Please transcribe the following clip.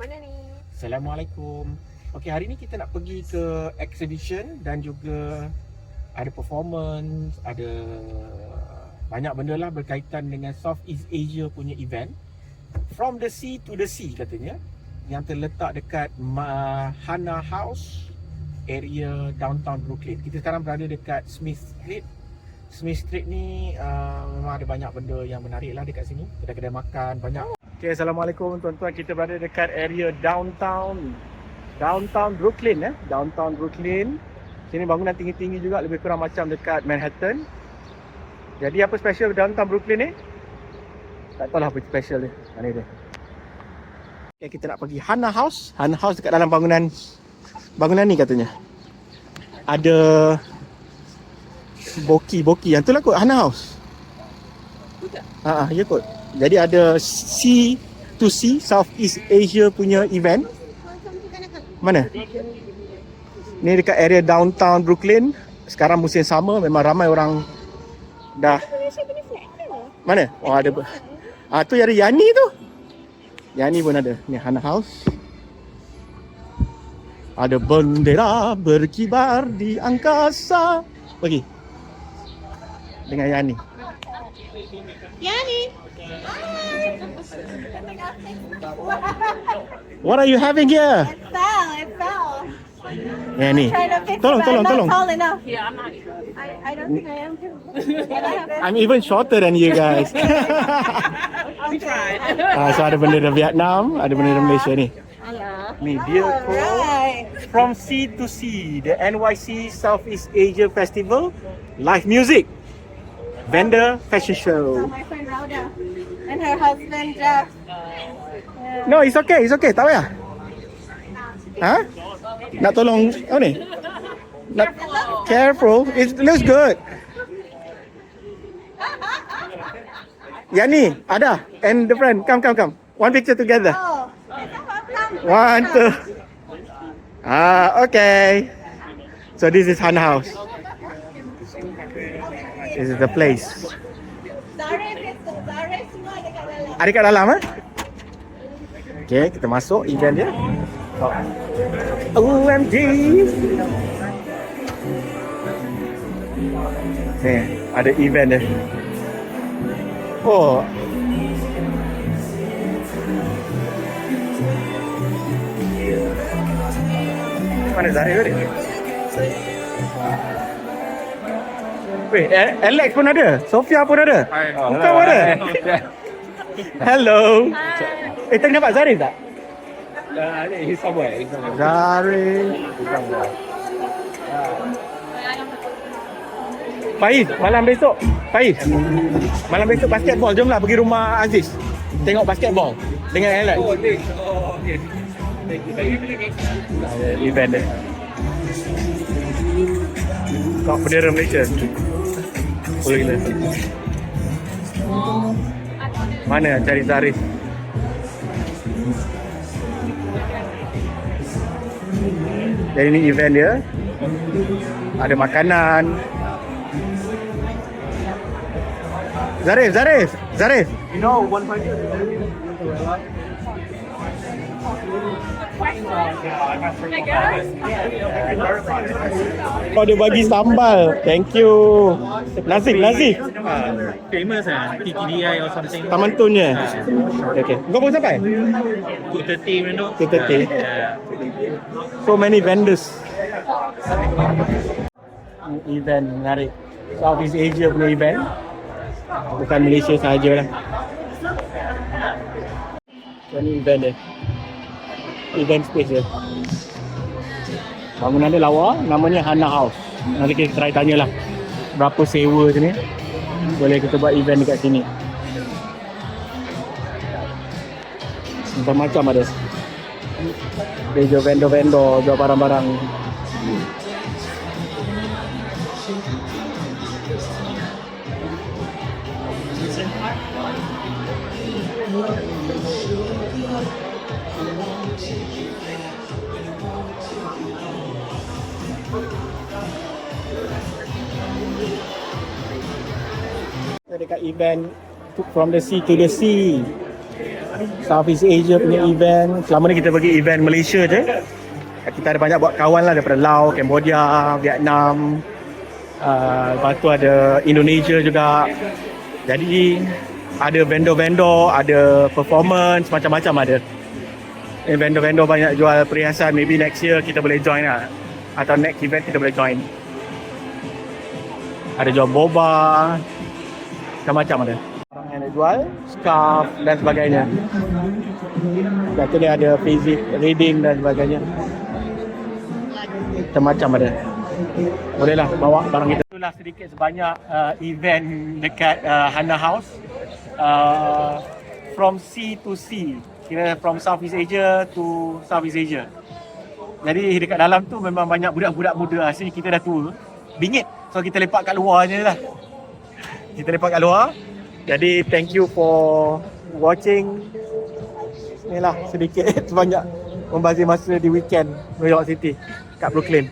mana ni? Assalamualaikum. Okey, hari ni kita nak pergi ke exhibition dan juga ada performance, ada banyak benda lah berkaitan dengan Southeast Asia punya event. From the sea to the sea katanya yang terletak dekat Mahana House area downtown Brooklyn. Kita sekarang berada dekat Smith Street. Smith Street ni uh, memang ada banyak benda yang menarik lah dekat sini. Kedai-kedai makan, banyak. Okay, Assalamualaikum tuan-tuan. Kita berada dekat area downtown. Downtown Brooklyn eh. Downtown Brooklyn. Sini bangunan tinggi-tinggi juga lebih kurang macam dekat Manhattan. Jadi apa special downtown Brooklyn ni? Tak tahu lah apa special dia. Mana dia? Okay, kita nak pergi Hana House. Hana House dekat dalam bangunan bangunan ni katanya. Ada Boki, Boki. Yang tu lah kot Hana House. Ha, ah, ya kot. Jadi ada C to C Southeast Asia punya event. Mana? Ni dekat area downtown Brooklyn. Sekarang musim sama memang ramai orang dah mana? Oh ada. Ah tu ada Yani tu. Yani pun ada. Ni Hana House. Ada bendera berkibar di angkasa. Pergi. Dengan Yani. Yani. What are you having here? It fell. It fell. Yani. Trying to fix Tolong, it, but tolong, I'm tolong. not tall enough. Yeah, I'm not sure. I, I don't think I am too. Can I have- I'm even shorter than you guys. We tried. ah, so ada bendera Vietnam, ada bendera Malaysia ni. Yeah. Ni dia ko Alright. From Sea to Sea, the NYC Southeast Asia Festival, live music, vendor fashion show. my friend Rauda and her husband Jeff. Yeah. No, it's okay, it's okay, tak payah. Ha? Nak tolong, oh ni? Nak, careful, it looks good. Yani, ada, and the friend, come, come, come. One picture together. Oh. One, two. Ah, okay. So this is Han House. Is the place. Ada kat dalam eh? Okay, kita masuk event dia. OMG. Ni, ada event dia. Oh. Mana Zahir tadi? Weh, A- Alex pun ada. Sofia pun ada. Oh, Kau pun ada. Hello. Eh, tadi nampak Zarif tak? he's somewhere. He's somewhere. Zarif. Faiz, malam besok. Faiz. Malam besok basketball. Jomlah pergi rumah Aziz. Tengok basketball dengan Alex. Oh, this. Oh, okay. Thank you. Thank you. Ada event dia. Kau bendera Malaysia. Boleh gila. Mana cari Zarif? Jadi ni event dia. Ada makanan. Zarif, Zarif, Zarif. You know, one point. Kau dia bagi sambal. Thank you. Nazif, Nazif. famous ah, TTDI or something. Taman Tun je. Okay, okay. Kau pun sampai? 230 you know. 230. Yeah. So many vendors. Event menarik. Southeast Asia punya event. Bukan Malaysia sahaja lah. Ini event dia. Event space dia. Bangunan dia lawa, namanya Hana House. Nanti kita try tanya lah berapa sewa sini. Boleh kita buat event dekat sini. Macam-macam ada. Dia jual vendor-vendor, jual barang-barang. Dekat event From the Sea to the Sea Southeast Asia punya event. Selama ni kita pergi event Malaysia je. Kita ada banyak buat kawan lah daripada Laos, Cambodia, Vietnam. Uh, lepas tu ada Indonesia juga. Jadi ada vendor-vendor, ada performance, macam-macam ada. Eh, vendor-vendor banyak jual perhiasan. Maybe next year kita boleh join lah. Atau next event kita boleh join. Ada jual boba. Macam-macam ada. Orang yang nak jual, scarf dan sebagainya. Kata dia ada physic reading dan sebagainya. Macam-macam ada. Bolehlah bawa barang kita. Itulah sedikit sebanyak uh, event dekat uh, Hana House. Uh, from sea to sea. Kira from Southeast Asia to Southeast Asia. Jadi dekat dalam tu memang banyak budak-budak muda lah. Sini kita dah tua. Bingit. So kita lepak kat luar je lah. Kita lepak kat luar. Jadi thank you for watching. Inilah sedikit sebanyak membazir masa di weekend New York City kat Brooklyn.